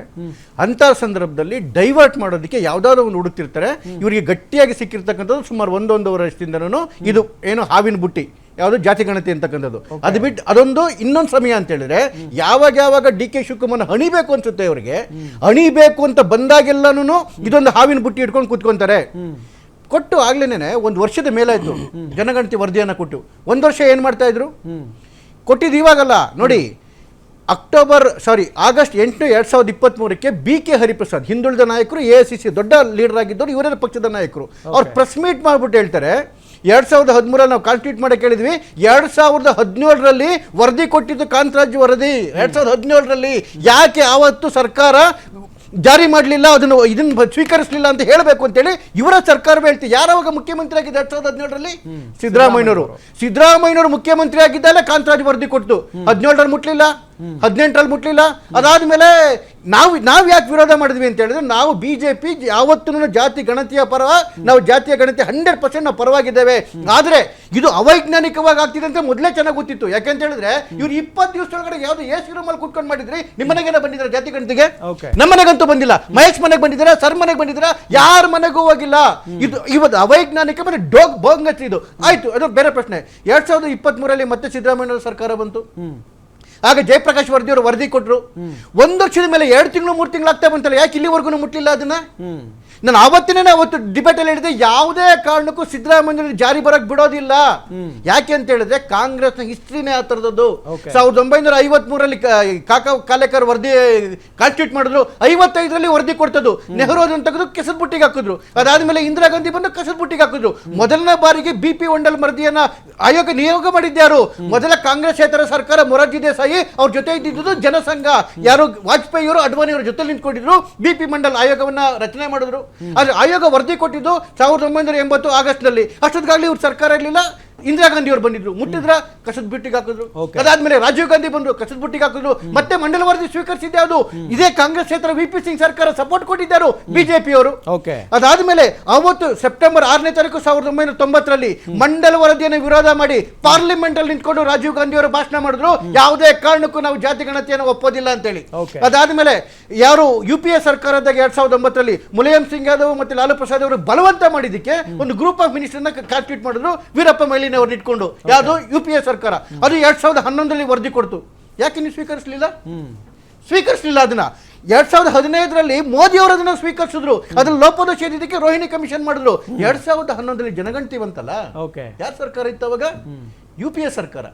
ಅಂತ ಸಂದರ್ಭದಲ್ಲಿ ಡೈವರ್ಟ್ ಮಾಡೋದಕ್ಕೆ ಯಾವುದಾದ್ರು ಒಂದು ಹುಡುಕ್ತಿರ್ತಾರೆ. ಇವರಿಗೆ ಗಟ್ಟಿಯಾಗಿ ಸಿಕ್ಕಿರ್ತಕ್ಕಂಥದ್ದು ಸುಮಾರು ಒಂದೊಂದೂವರೆ ವರ್ಷದಿಂದನೂ ಇದು ಏನು ಹಾವಿನ ಬುಟ್ಟಿ ಯಾವುದು ಜಾತಿ ಗಣತಿ ಅಂತಕ್ಕಂಥದ್ದು. ಅದು ಬಿಟ್ಟು ಅದೊಂದು ಇನ್ನೊಂದು ಸಮಯ ಅಂತ ಹೇಳಿದ್ರೆ ಯಾವಾಗ ಯಾವಾಗ ಡಿ ಕೆ ಶಿವಕುಮಾರ್ ಹಣಿಬೇಕು ಅನ್ಸುತ್ತೆ ಅವರಿಗೆ ಹಣಿಬೇಕು ಅಂತ ಬಂದಾಗೆಲ್ಲನೂ ಇದೊಂದು ಹಾವಿನ ಬುಟ್ಟಿ ಇಟ್ಕೊಂಡು ಕೂತ್ಕೊಂತಾರೆ. ಕೊಟ್ಟು ಆಗ್ಲೇನೆ ಒಂದು ವರ್ಷದ ಮೇಲಾಯ್ತು. ಜನಗಣತಿ ವರದಿಯನ್ನು ಕೊಟ್ಟು. ಒಂದು ವರ್ಷ ಏನು ಮಾಡ್ತಾ ಇದ್ರು? ಕೊಟ್ಟಿದ್ದು ಇವಾಗಲ್ಲ. ನೋಡಿ ಅಕ್ಟೋಬರ್ ಸಾರಿ ಆಗಸ್ಟ್ ಎಂಟು ಎರಡು ಸಾವಿರದ ಇಪ್ಪತ್ತ್ಮೂರಕ್ಕೆ ಬಿ ಕೆ ಹರಿಪ್ರಸಾದ್ ಹಿಂದುಳಿದ ನಾಯಕರು ಎ ಸಿ ಸಿ ದೊಡ್ಡ ಲೀಡರ್ ಆಗಿದ್ದವರು ಇವರೇ ಪಕ್ಷದ ನಾಯಕರು. ಅವ್ರು ಪ್ರೆಸ್ ಮೀಟ್ ಮಾಡಿಬಿಟ್ಟು ಹೇಳ್ತಾರೆ ಎರಡು ಸಾವಿರದ ಹದಿಮೂರಲ್ಲಿ ನಾವು ಕಾನ್ಸ್ಟಿಟ್ಯೂಟ್ ಮಾಡಕ್ಕೆ ಹೇಳಿದ್ವಿ ಎರಡು ಸಾವಿರದ ಹದಿನೇಳರಲ್ಲಿ ವರದಿ ಕೊಟ್ಟಿದ್ದು ಕಾಂತರಾಜ್ ವರದಿ. ಎರಡು ಸಾವಿರದ ಹದಿನೇಳರಲ್ಲಿ ಯಾಕೆ ಆವತ್ತು ಸರ್ಕಾರ ಜಾರಿ ಮಾಡಲಿಲ್ಲ ಅದನ್ನು ಇದನ್ನು ಸ್ವೀಕರಿಸಲಿಲ್ಲ ಅಂತ ಹೇಳಬೇಕು ಅಂತೇಳಿ ಇವರ ಸರ್ಕಾರವೇ ಹೇಳ್ತೀವಿ. ಯಾರಾವಾಗ ಮುಖ್ಯಮಂತ್ರಿ ಆಗಿದ್ದ ಎರಡ್ ಸಾವಿರದ ಹದಿನೇಳರಲ್ಲಿ? ಸಿದ್ದರಾಮಯ್ಯನವರು. ಸಿದ್ದರಾಮಯ್ಯನವರು. ಮುಖ್ಯಮಂತ್ರಿ ಆಗಿದ್ದಲ್ಲ ಕಾಂತರಾಜ್ ವರದಿ ಕೊಟ್ಟು ಹದಿನೇಳರಲ್ಲಿ ಮುಟ್ಲಿಲ್ಲ. ಹದಿನೆಂಟರಲ್ಲಿ ಮುಟ್ಲಿಲ್ಲ. ಅದಾದ್ಮೇಲೆ ನಾವು ನಾವು ಯಾಕೆ ವಿರೋಧ ಮಾಡಿದ್ವಿ ಅಂತ ಹೇಳಿದ್ರೆ ನಾವು ಬಿಜೆಪಿ ಯಾವತ್ತೂ ಜಾತಿ ಗಣತಿಯ ಪರ ನಾವು ಜಾತಿಯ ಗಣತಿ ಹಂಡ್ರೆಡ್ ಪರ್ಸೆಂಟ್ ನಾವು ಪರವಾಗಿದ್ದೇವೆ. ಆದ್ರೆ ಇದು ಅವೈಜ್ಞಾನಿಕವಾಗಿ ಆಗ್ತಿದೆ ಅಂತ ಮೊದಲೇ ಚೆನ್ನಾಗಿ ಗೊತ್ತಿತ್ತು. ಯಾಕೆಂತ ಹೇಳಿದ್ರೆ ಇವ್ರು ಇಪ್ಪತ್ತು ದಿವಸದೊಳಗಡೆ ಯಾವ್ದು ಎ ಸಿ ರೂಮಲ್ಲಿ ಕುತ್ಕೊಂಡು ಮಾಡಿದ್ರಿ. ನಿಮ್ಮ ಮನೆಗೆ ಬಂದಿದ್ದಾರೆ ಜಾತಿ ಗಣತಿಗೆ. ನಮ್ಮ ಮನೆಗಂತೂ ಬಂದಿಲ್ಲ. ಮಹೇಶ್ ಮನೆಗೆ ಬಂದಿದ್ದೀರಾ ಸರ್ ಮನೆಗೆ ಬಂದಿದ್ದೀರಾ ಯಾರ ಮನೆಗೂ ಹೋಗಿಲ್ಲ. ಇದು ಇವತ್ತು ಅವೈಜ್ಞಾನಿಕ ಮತ್ತೆ ಡೋಗ್ ಬೋಂಗತ್ರಿ ಇದು. ಆಯ್ತು ಅದು ಬೇರೆ ಪ್ರಶ್ನೆ. ಎರಡ್ ಸಾವಿರದ ಇಪ್ಪತ್ತ್ ಮೂರಲ್ಲಿ ಮತ್ತೆ ಸಿದ್ದರಾಮಯ್ಯ ಸರ್ಕಾರ ಬಂತು. ಆಗ ಜಯಪ್ರಕಾಶ್ ವರದಿ ಅವರು ವರದಿ ಕೊಟ್ಟರು ಒಂದು ವರ್ಷದ ಮೇಲೆ ಎರಡು ತಿಂಗಳು ಮೂರು ತಿಂಗಳು ಆಗ್ತಾ ಬಂತಲ್ಲ ಯಾಕೆ ಇಲ್ಲಿವರೆಗೂ ಮುಟ್ಲಿಲ್ಲ ಅದನ್ನ? ನಾನು ಆವತ್ತಿನೇ ಅವತ್ತು ಡಿಬೇಟ್ ಅಲ್ಲಿ ಹೇಳಿದೆ ಯಾವುದೇ ಕಾರಣಕ್ಕೂ ಸಿದ್ದರಾಮಯ್ಯ ಜಾರಿ ಬರಕ್ ಬಿಡೋದಿಲ್ಲ. ಯಾಕೆ ಅಂತ ಹೇಳಿದ್ರೆ ಕಾಂಗ್ರೆಸ್ನ ಹಿಸ್ಟ್ರಿನೇ ಆ ತರದ್ದು. ಸಾವಿರದ ಒಂಬೈನೂರ ಐವತ್ ಮೂರಲ್ಲಿ ಕಾಕಾ ಕಾಲೇಕರ್ ವರದಿ ಕಾನ್ಸ್ಟಿಟ್ಯೂಟ್ ಮಾಡಿದ್ರು ಐವತ್ತೈದರಲ್ಲಿ ವರದಿ ಕೊಡ್ತದ್ದು. ನೆಹರು ಅದನ್ನು ತೆಗೆದು ಕೆಸರು ಬುಟ್ಟಿಗೆ ಹಾಕಿದ್ರು. ಅದಾದ್ಮೇಲೆ ಇಂದಿರಾ ಗಾಂಧಿ ಬಂದು ಕಸದ ಬುಟ್ಟಿಗೆ ಹಾಕಿದ್ರು. ಮೊದಲನೇ ಬಾರಿಗೆ ಬಿ ಪಿ ಒಂಡಲ್ ವರದಿಯನ್ನ ಆಯೋಗ ನಿಯೋಗ ಮಾಡಿದ್ಯಾರು ಮೊದಲ ಕಾಂಗ್ರೆಸ್ಸೇತರ ಸರ್ಕಾರ ಮೊರಾರ್ಜಿ ದೇಸಾಯಿ ಅವ್ರ ಜೊತೆ ಇದ್ದಿದ್ದು ಜನಸಂಘ. ಯಾರು ವಾಜಪೇಯಿ ಅವರು ಅಡ್ವಾನಿ ಅವರ ಜೊತೆ ನಿಂತ್ಕೊಂಡಿದ್ರು. ಬಿ ಪಿ ಮಂಡಲ್ ಆಯೋಗವನ್ನ ರಚನೆ ಮಾಡಿದ್ರು. ಆದ್ರೆ ಆಯೋಗ ವರದಿ ಕೊಟ್ಟಿದ್ದು ಸಾವಿರದ ಒಂಬೈನೂರ ಎಂಬತ್ತು ಆಗಸ್ಟ್ನಲ್ಲಿ ಅಷ್ಟೊತ್ತಿಗಾಗಲಿ ಇವ್ರ ಸರ್ಕಾರ ಇರಲಿಲ್ಲ. ಇಂದಿರಾ ಗಾಂಧಿ ಅವರು ಬಂದಿದ್ರು. ಮುಟ್ಟಿದ್ರ ಕಸದ ಬುಟ್ಟಿಗೆ ಹಾಕಿದ್ರು. ಅದಾದ್ಮೇಲೆ ರಾಜೀವ್ ಗಾಂಧಿ ಬಂದ್ರು ಕಸದ ಬುಟ್ಟಿಗೆ ಹಾಕಿದ್ರು. ಮತ್ತೆ ಮಂಡಲ ವರದಿ ಸ್ವೀಕರಿಸಿದ್ದೆ ಅದು ಇದೇ ಕಾಂಗ್ರೆಸ್ ಕ್ಷೇತ್ರ ವಿ ಪಿ ಸಿಂಗ್ ಸರ್ಕಾರ ಸಪೋರ್ಟ್ ಕೊಟ್ಟಿದ್ದರು ಬಿಜೆಪಿ ಅವರು. ಅದಾದ್ಮೇಲೆ ಅವತ್ತು ಸೆಪ್ಟೆಂಬರ್ ಆರನೇ ತಾರೀಕು ಸಾವಿರದ ಒಂಬೈನೂರ ತೊಂಬತ್ತರಲ್ಲಿ ಮಂಡಲ ವರದಿಯನ್ನು ವಿರೋಧ ಮಾಡಿ ಪಾರ್ಲಿಮೆಂಟ್ ಅಲ್ಲಿ ನಿಂತ್ಕೊಂಡು ರಾಜೀವ್ ಗಾಂಧಿ ಅವರು ಭಾಷಣ ಮಾಡಿದ್ರು. ಯಾವುದೇ ಕಾರಣಕ್ಕೂ ನಾವು ಜಾತಿ ಗಣತಿಯನ್ನು ಒಪ್ಪೋದಿಲ್ಲ ಅಂತೇಳಿ. ಹೇಳಿ ಅದಾದ್ಮೇಲೆ ಯಾರು ಯು ಪಿ ಎ ಸರ್ಕಾರದಾಗ ಎರಡ್ ಸಾವಿರದ ಒಂಬತ್ತರಲ್ಲಿ ಮುಲಾಯಂ ಸಿಂಗ್ ಯಾದವ್ ಮತ್ತೆ ಲಾಲು ಪ್ರಸಾದ್ ಅವರು ಬಲವಂತ ಮಾಡಿದಕ್ಕೆ ಒಂದು ಗ್ರೂಪ್ ಆಫ್ ಮಿನಿಸ್ಟರ್ನ ಕಾನ್ಸ್ಟಿಟ್ಯೂಟ್ ಮಾಡಿದ್ರು. ವೀರಪ್ಪ ಮೊಯ್ಲಿನ ಅವ್ರನ್ನ ಇಟ್ಕೊಂಡು ಯಾವುದು ಯು ಪಿ ಎ ಸರ್ಕಾರ ಅದು ಎರಡ್ ಸಾವಿರದ ಹನ್ನೊಂದರಲ್ಲಿ ವರದಿ ಕೊಡ್ತು. ಯಾಕೆ ನೀವು ಸ್ವೀಕರಿಸಲಿಲ್ಲ? ಸ್ವೀಕರಿಸಲಿಲ್ಲ ಅದನ್ನ. ಎರಡ್ ಸಾವಿರದ ಹದಿನೈದರಲ್ಲಿ ಮೋದಿ ಅವರು ಅದನ್ನ ಸ್ವೀಕರಿಸಿದ್ರು. ಅದನ್ನ ಲೋಪದೋಷ ಸೇರಿದಕ್ಕೆ ರೋಹಿಣಿ ಕಮಿಷನ್ ಮಾಡಿದ್ರು. ಎರಡ್ ಸಾವಿರದ ಹನ್ನೊಂದರಲ್ಲಿ ಜನಗಣತಿ ಬಂತಲ್ಲ? ಯಾರ ಸರ್ಕಾರ ಇತ್ತು ಅವಾಗ? ಯು ಪಿ ಎ ಸರ್ಕಾರ.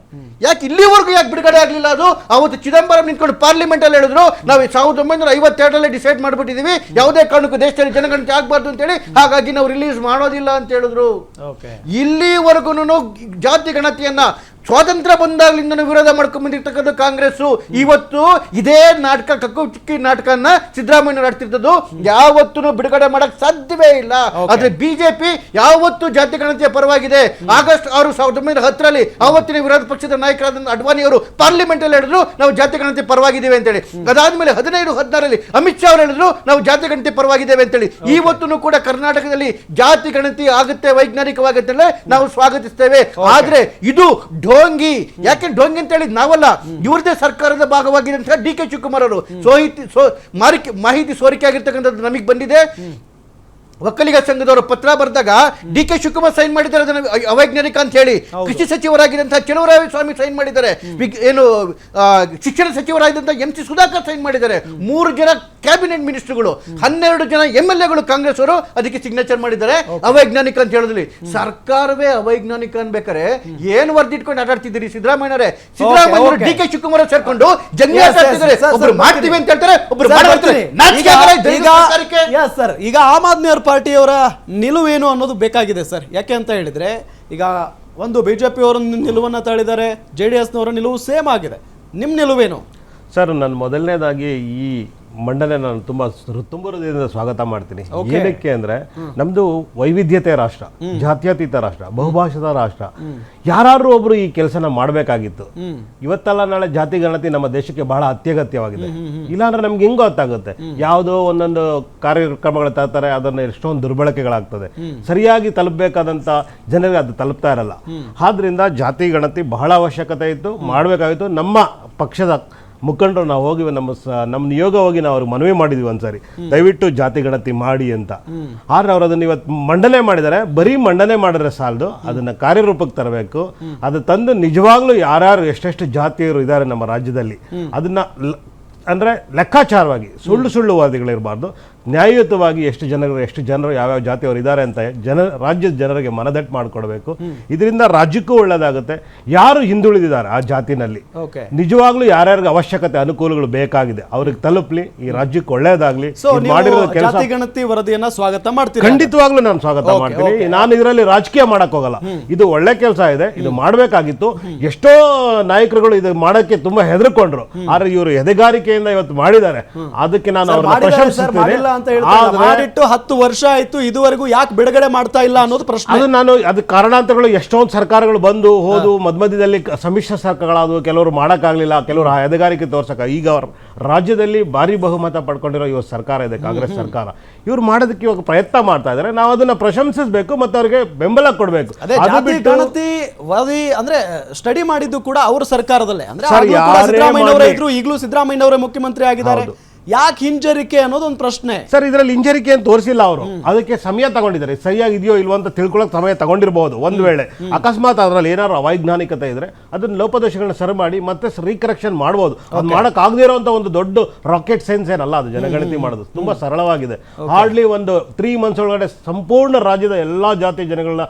ಯಾಕೆ ಇಲ್ಲಿವರೆಗೂ ಯಾಕೆ ಬಿಡುಗಡೆ ಆಗಲಿಲ್ಲ ಅದು? ಅವತ್ತು ಚಿದಂಬರಂ ನಿಂತ್ಕೊಂಡು ಪಾರ್ಲಿಮೆಂಟಲ್ಲಿ ಹೇಳಿದ್ರು ನಾವು ಸಾವಿರದ ಒಂಬೈನೂರ ಐವತ್ತೆರಡರಲ್ಲಿ ಡಿಸೈಡ್ ಮಾಡಿಬಿಟ್ಟಿದ್ದೀವಿ ಯಾವುದೇ ಕಾರಣಕ್ಕೂ ದೇಶದಲ್ಲಿ ಜನಗಣತಿ ಆಗಬಾರ್ದು ಅಂತೇಳಿ ಹಾಗಾಗಿ ನಾವು ರಿಲೀಸ್ ಮಾಡೋದಿಲ್ಲ ಅಂತ ಹೇಳಿದ್ರು. ಇಲ್ಲಿವರೆಗೂ ಜಾತಿ ಗಣತಿಯನ್ನ ಸ್ವಾತಂತ್ರ್ಯ ಬಂದಾಗಲಿಂದ ವಿರೋಧ ಮಾಡ್ಕೊಂಡು ಬಂದಿರ್ತಕ್ಕಂಥ ಕಾಂಗ್ರೆಸ್ ಇವತ್ತು ಇದೇ ನಾಟಕ ಕಕ್ಕು ಚಿಕ್ಕಿ ನಾಟಕನ ಸಿದ್ದರಾಮಯ್ಯ ಆಡ್ತಿರ್ತದ್ದು ಯಾವತ್ತೂ ಬಿಡುಗಡೆ ಮಾಡಕ್ ಸಾಧ್ಯವೇ ಇಲ್ಲ. ಆದ್ರೆ ಬಿಜೆಪಿ ಯಾವತ್ತು ಜಾತಿ ಗಣತಿಯ ಪರವಾಗಿದೆ. ಆಗಸ್ಟ್ ಆರು ಸಾವಿರದ ಒಂಬೈನೂರ ಹತ್ತರಲ್ಲಿ ಆವತ್ತಿನ ವಿರೋಧ ಪಕ್ಷದ ನಾಯಕರಾದ ಅಡ್ವಾಣಿ ಅವರು ಪಾರ್ಲಿಮೆಂಟ್ ಅಲ್ಲಿ ಹೇಳಿದ್ರು ನಾವು ಜಾತಿ ಗಣತಿ ಪರವಾಗಿದ್ದೇವೆ ಅಂತೇಳಿ. ಅದಾದ್ಮೇಲೆ ಹದಿನೈದು ಹದಿನಾರಲ್ಲಿ ಅಮಿತ್ ಶಾ ಅವರು ಹೇಳಿದ್ರು ನಾವು ಜಾತಿ ಗಣತಿ ಪರವಾಗಿದ್ದೇವೆ ಅಂತೇಳಿ. ಇವತ್ತು ಕೂಡ ಕರ್ನಾಟಕದಲ್ಲಿ ಜಾತಿ ಗಣತಿ ಆಗುತ್ತೆ ವೈಜ್ಞಾನಿಕವಾಗುತ್ತೆ ನಾವು ಸ್ವಾಗತಿಸ್ತೇವೆ. ಆದ್ರೆ ಇದು ಢೋಂಗಿ ಯಾಕೆ ಡೋಂಗಿ ಅಂತ ಹೇಳಿದ್ ನಾವಲ್ಲ? ಇವ್ರದೇ ಸರ್ಕಾರದ ಭಾಗವಾಗಿದೆ ಅಂತ ಡಿ ಕೆ ಶಿವಕುಮಾರ್ ಅವರು ಸೋಹಿತಿ ಸೋ ಮಾಹಿತಿ ಸೋರಿಕೆ ಆಗಿರ್ತಕ್ಕಂಥದ್ದು ನಮಗೆ ಬಂದಿದೆ. ಒಕ್ಕಲಿಗ ಸಂಘದವರು ಪತ್ರ ಬರೆದಾಗ ಡಿ ಕೆ ಶಿವಕುಮಾರ್ ಸೈನ್ ಮಾಡಿದ್ದಾರೆ ಅದನ್ನ ಅವೈಜ್ಞಾನಿಕ ಅಂತ ಹೇಳಿ. ಕೃಷಿ ಸಚಿವರಾಗಿದ್ದಂತಹ ಚಲುವರಾಯ ಸ್ವಾಮಿ ಸೈನ್ ಮಾಡಿದ್ದಾರೆ. ಏನು ಶಿಕ್ಷಣ ಸಚಿವರಾಗಿದ್ದಂತಹ ಎಂ ಸಿ ಸುಧಾಕರ್ ಸೈನ್ ಮಾಡಿದ್ದಾರೆ. ಮೂರು ಜನ ಕ್ಯಾಬಿನೆಟ್ ಮಿನಿಸ್ಟರ್ಗಳು ಹನ್ನೆರಡು ಜನ ಎಂ ಎಲ್ ಎಗಳು ಕಾಂಗ್ರೆಸ್ ಅವರು ಅದಕ್ಕೆ ಸಿಗ್ನೇಚರ್ ಮಾಡಿದ್ದಾರೆ. ಅವೈಜ್ಞಾನಿಕ ಅಂತ ಹೇಳೋದ್ರಲ್ಲಿ. ಸರ್ಕಾರವೇ ಅವೈಜ್ಞಾನಿಕ ಅನ್ಬೇಕಾರೆ ಏನು ವರ್ದಿಟ್ಕೊಂಡು ಆಟಾಡ್ತಿದ್ದೀರಿ ಸಿದ್ದರಾಮಯ್ಯರೇ ಸಿದ್ದರಾಮಯ್ಯ. ಡಿ ಕೆ ಶಿವಕುಮಾರ್ ಸೇರ್ಕೊಂಡು ಜಂಗಿ ಮಾಡ್ತೀವಿ ಅಂತ ಹೇಳ್ತಾರೆ ಒಬ್ಬರು? ಈಗ ಆಮ್ ಆದ್ಮಿ ಅವ್ರ ಪಾರ್ಟಿಯವರ ನಿಲುವೇನು ಅನ್ನೋದು ಬೇಕಾಗಿದೆ ಸರ್. ಯಾಕೆ ಅಂತ ಹೇಳಿದರೆ, ಈಗ ಒಂದು ಬಿ ಜೆ ಪಿಯವರ ನಿಲುವನ್ನು ತಳಿದ್ದಾರೆ, ಜೆ ಡಿ ಎಸ್ನವರ ನಿಲುವು ಸೇಮ್ ಆಗಿದೆ. ನಿಮ್ಮ ನಿಲುವೇನು? ಸರ್, ನಾನು ಮೊದಲನೇದಾಗಿ ಈ ಮಂಡನೆ ನಾನು ತುಂಬಾ ತುಂಬ ಹೃದಯದಿಂದ ಸ್ವಾಗತ ಮಾಡ್ತೀನಿ. ಏನಕ್ಕೆ ಅಂದ್ರೆ ನಮ್ದು ವೈವಿಧ್ಯತೆ ರಾಷ್ಟ್ರ ಜಾತ್ಯತೀತ ರಾಷ್ಟ್ರ ಬಹುಭಾಷಿತ ರಾಷ್ಟ್ರ. ಯಾರು ಒಬ್ರು ಈ ಕೆಲಸನ ಮಾಡಬೇಕಾಗಿತ್ತು. ಇವತ್ತಲ್ಲ ನಾಳೆ ಜಾತಿ ಗಣತಿ ನಮ್ಮ ದೇಶಕ್ಕೆ ಬಹಳ ಅತ್ಯಗತ್ಯವಾಗಿದೆ. ಇಲ್ಲಾಂದ್ರೆ ನಮ್ಗೆ ಹೆಂಗ್ ಗೊತ್ತಾಗುತ್ತೆ? ಯಾವುದೋ ಒಂದೊಂದು ಕಾರ್ಯಕ್ರಮಗಳು ತರ್ತಾರೆ ಅದನ್ನ ಎಷ್ಟೊಂದು ದುರ್ಬಳಕೆಗಳಾಗ್ತದೆ. ಸರಿಯಾಗಿ ತಲುಪಬೇಕಾದಂತ ಜನರಿಗೆ ಅದು ತಲುಪ್ತಾ ಇರಲ್ಲ. ಆದ್ರಿಂದ ಜಾತಿ ಗಣತಿ ಬಹಳ ಅವಶ್ಯಕತೆ ಇತ್ತು ಮಾಡಬೇಕಾಗಿತ್ತು. ನಮ್ಮ ಪಕ್ಷದ ಮುಖಂಡರು ನಾವು ಹೋಗಿ ನಮ್ಮ ಸ- ನಮ್ಮ ನಿಯೋಗ ಹೋಗಿ ನಾವು ಅವ್ರಿಗೆ ಮನವಿ ಮಾಡಿದ್ವಿ ಒಂದ್ಸರಿ ದಯವಿಟ್ಟು ಜಾತಿ ಗಣತಿ ಮಾಡಿ ಅಂತ. ಆದ್ರೆ ಅವ್ರು ಅದನ್ನ ಇವತ್ತು ಮಂಡನೆ ಮಾಡಿದ್ದಾರೆ ಬರೀ ಮಂಡನೆ ಮಾಡಿದ್ರೆ ಸಾಲದು ಅದನ್ನ ಕಾರ್ಯರೂಪಕ್ಕೆ ತರಬೇಕು. ಅದು ತಂದು ನಿಜವಾಗ್ಲೂ ಯಾರ್ಯಾರು ಎಷ್ಟೆಷ್ಟು ಜಾತಿಯರು ಇದ್ದಾರೆ ನಮ್ಮ ರಾಜ್ಯದಲ್ಲಿ ಅದನ್ನ ಅಂದ್ರೆ ಲೆಕ್ಕಾಚಾರವಾಗಿ ಸುಳ್ಳು ಸುಳ್ಳು ವಾದಿಗಳಿರಬಾರ್ದು ನ್ಯಾಯಯುತವಾಗಿ ಎಷ್ಟು ಜನರು ಎಷ್ಟು ಜನರು ಯಾವ್ಯಾವ ಜಾತಿಯವರು ಇದ್ದಾರೆ ಅಂತ ಜನ ರಾಜ್ಯದ ಜನರಿಗೆ ಮನದಟ್ಟು ಮಾಡಿಕೊಡ್ಬೇಕು. ಇದರಿಂದ ರಾಜ್ಯಕ್ಕೂ ಒಳ್ಳೆಯದಾಗುತ್ತೆ ಯಾರು ಹಿಂದುಳಿದಿದ್ದಾರೆ ಆ ಜಾತಿನಲ್ಲಿ? ನಿಜವಾಗ್ಲೂ ಯಾರ್ಯಾರಿಗೆ ಅವಶ್ಯಕತೆ ಅನುಕೂಲಗಳು ಬೇಕಾಗಿದೆ ಅವ್ರಿಗೆ ತಲುಪಲಿ ಈ ರಾಜ್ಯಕ್ಕೆ ಒಳ್ಳೆಯದಾಗಲಿ ಮಾಡಿರೋ ಕೆಲಸ ಗಣತಿ ವರದಿಯನ್ನ ಸ್ವಾಗತ ಮಾಡ್ತೀನಿ ಖಂಡಿತವಾಗ್ಲೂ ನಾನು ಸ್ವಾಗತ ಮಾಡ್ತೀನಿ. ನಾನು ಇದರಲ್ಲಿ ರಾಜಕೀಯ ಮಾಡಕ್ ಹೋಗಲ್ಲ. ಇದು ಒಳ್ಳೆ ಕೆಲಸ ಇದೆ ಇದು ಮಾಡಬೇಕಾಗಿತ್ತು. ಎಷ್ಟೋ ನಾಯಕರುಗಳು ಇದು ಮಾಡಕ್ಕೆ ತುಂಬಾ ಹೆದರ್ಕೊಂಡ್ರು. ಆದ್ರೆ ಇವರು ಎದೆಗಾರಿಕೆಯಿಂದ ಇವತ್ತು ಮಾಡಿದ್ದಾರೆ. ಅದಕ್ಕೆ ನಾನು ಅವ್ರನ್ನ ಮಾಡಿಲ್ಲ ಅಂತ ಹೇಳ್ತಾ ಇಲ್ಲ. ಮಾಡಿಟ್ಟು ಹತ್ತು ವರ್ಷ ಆಯ್ತು ಇದುವರೆಗೂ ಯಾಕೆ ಬಿಡುಗಡೆ ಮಾಡ್ತಾ ಇಲ್ಲ ಅನ್ನೋದು ಪ್ರಶ್ನೆ. ಅದು ನಾನು ಅದು ಕಾರಣಾಂತರಗಳು ಎಷ್ಟೊಂದು ಸರ್ಕಾರಗಳು ಬಂದು ಹೋದು ಮಧ್ಯ ಮಧ್ಯದಲ್ಲಿ ಕ- ಸಮ್ಮಿಶ್ರ ಸರ್ಕಾರಗಳಾದವು ಕೆಲವರು ಮಾಡೋಕ್ಕಾಗಲಿಲ್ಲ ಕೆಲವರು ಎದೆಗಾರಿಕೆ ತೋರ್ಸಕ. ಈಗ ಅವ್ರ ರಾಜ್ಯದಲ್ಲಿ ಭಾರಿ ಬಹುಮತ ಪಡ್ಕೊಂಡಿರೋ ಇವತ್ತು ಸರ್ಕಾರ ಇದೆ ಕಾಂಗ್ರೆಸ್ ಸರ್ಕಾರ. ಇವ್ರು ಮಾಡೋದಕ್ಕೆ ಇವಾಗ ಪ್ರಯತ್ನ ಮಾಡ್ತಾ ಇದ್ದಾರೆ ನಾವು ಅದನ್ನ ಪ್ರಶಂಸಿಸಬೇಕು ಮತ್ತು ಅವ್ರಿಗೆ ಬೆಂಬಲ ಕೊಡಬೇಕು. ಗಣತಿ ವರದಿ ಅಂದ್ರೆ ಸ್ಟಡಿ ಮಾಡಿದ್ದು ಕೂಡ ಅವ್ರ ಸರ್ಕಾರದಲ್ಲೇ. ಅಂದ್ರೆ ಈಗಲೂ ಸಿದ್ದರಾಮಯ್ಯ ಅವರೇ ಮುಖ್ಯಮಂತ್ರಿ ಆಗಿದ್ದಾರೆ. ಯಾಕೆ ಹಿಂಜರಿಕೆ ಅನ್ನೋದು ಒಂದು ಪ್ರಶ್ನೆ. ಸರ್ ಇದರಲ್ಲಿ ಹಿಂಜರಿಕೆ ಅಂತ ತೋರಿಸಿಲ್ಲ ಅವರು. ಅದಕ್ಕೆ ಸಮಯ ತಗೊಂಡಿದ್ದಾರೆ. ಸರಿಯಾಗಿ ಇದೆಯೋ ಇಲ್ವೋ ಅಂತ ತಿಳ್ಕೊಳ್ಳೋಕೆ ಸಮಯ ತಗೊಂಡಿರಬಹುದು ಒಂದು ವೇಳೆ. ಅಕಸ್ಮಾತ್ ಅದರಲ್ಲಿ ಏನಾದ್ರು ಅವೈಜ್ಞಾನಿಕತೆ ಇದ್ರೆ ಅದನ್ನ ಲೋಪದೋಷಗಳನ್ನ ಸರಿ ಮಾಡಿ ಮತ್ತೆ ರೀಕರೆಕ್ಷನ್ ಮಾಡ್ಬೋದು. ಅದು ಮಾಡಕ್ ಆಗದೇ ಇರೋಂಥ ಒಂದು ದೊಡ್ಡ ರಾಕೆಟ್ ಸೈನ್ಸ್ ಏನಲ್ಲ ಅದು ಜನಗಣತಿ ಮಾಡೋದು. ತುಂಬಾ ಸರಳವಾಗಿದೆ. ಹಾರ್ಡ್ಲಿ ಒಂದು ತ್ರೀ ಮಂತ್ಸ್ ಒಳಗಡೆ ಸಂಪೂರ್ಣ ರಾಜ್ಯದ ಎಲ್ಲಾ ಜಾತಿ ಜನಗಳನ್ನ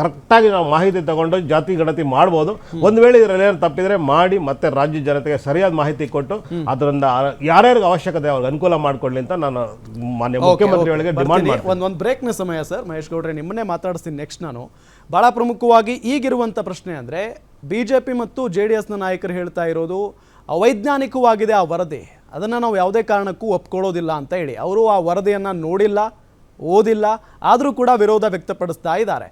ಕರೆಕ್ಟಾಗಿ ನಾವು ಮಾಹಿತಿ ತಗೊಂಡು ಜಾತಿ ಗಣತಿ ಮಾಡ್ಬೋದು. ಒಂದು ವೇಳೆ ಇದರಲ್ಲಿ ಏನಾದ್ರು ತಪ್ಪಿದ್ರೆ ಮಾಡಿ ಮತ್ತೆ ರಾಜ್ಯ ಜನತೆಗೆ ಸರಿಯಾದ ಮಾಹಿತಿ ಕೊಟ್ಟು ಅದರಿಂದ ಯಾರ್ಯಾರಿಗೆ ಅವಶ್ಯಕತೆ ಅವ್ರಿಗೆ ಅನುಕೂಲ ಮಾಡಿಕೊಡ್ಲಿ ಅಂತ ನಾನು ಮಾನ್ಯ ಮುಖ್ಯಮಂತ್ರಿಗಳಿಗೆ ಡಿಮಾಂಡ್ ಮಾಡ್ತೀನಿ. ಒಂದು ಒಂದು ಬ್ರೇಕ್ನ ಸಮಯ ಸರ್ ಮಹೇಶ್ ಗೌಡ್ರೆ ನಿಮ್ಮನ್ನೇ ಮಾತಾಡಿಸ್ತೀನಿ ನೆಕ್ಸ್ಟ್ ನಾನು. ಭಾಳ ಪ್ರಮುಖವಾಗಿ ಈಗಿರುವಂಥ ಪ್ರಶ್ನೆ ಅಂದರೆ ಬಿ ಜೆ ಪಿ ಮತ್ತು ಜೆ ಡಿ ಎಸ್ನ ನಾಯಕರು ಹೇಳ್ತಾ ಇರೋದು ಅವೈಜ್ಞಾನಿಕವಾಗಿದೆ ಆ ವರದಿ. ಅದನ್ನು ನಾವು ಯಾವುದೇ ಕಾರಣಕ್ಕೂ ಒಪ್ಕೊಳ್ಳೋದಿಲ್ಲ ಅಂತ ಹೇಳಿ. ಅವರು ಆ ವರದಿಯನ್ನು ನೋಡಿಲ್ಲ ಓದಿಲ್ಲ ಆದರೂ ಕೂಡ ವಿರೋಧ ವ್ಯಕ್ತಪಡಿಸ್ತಾ ಇದ್ದಾರೆ.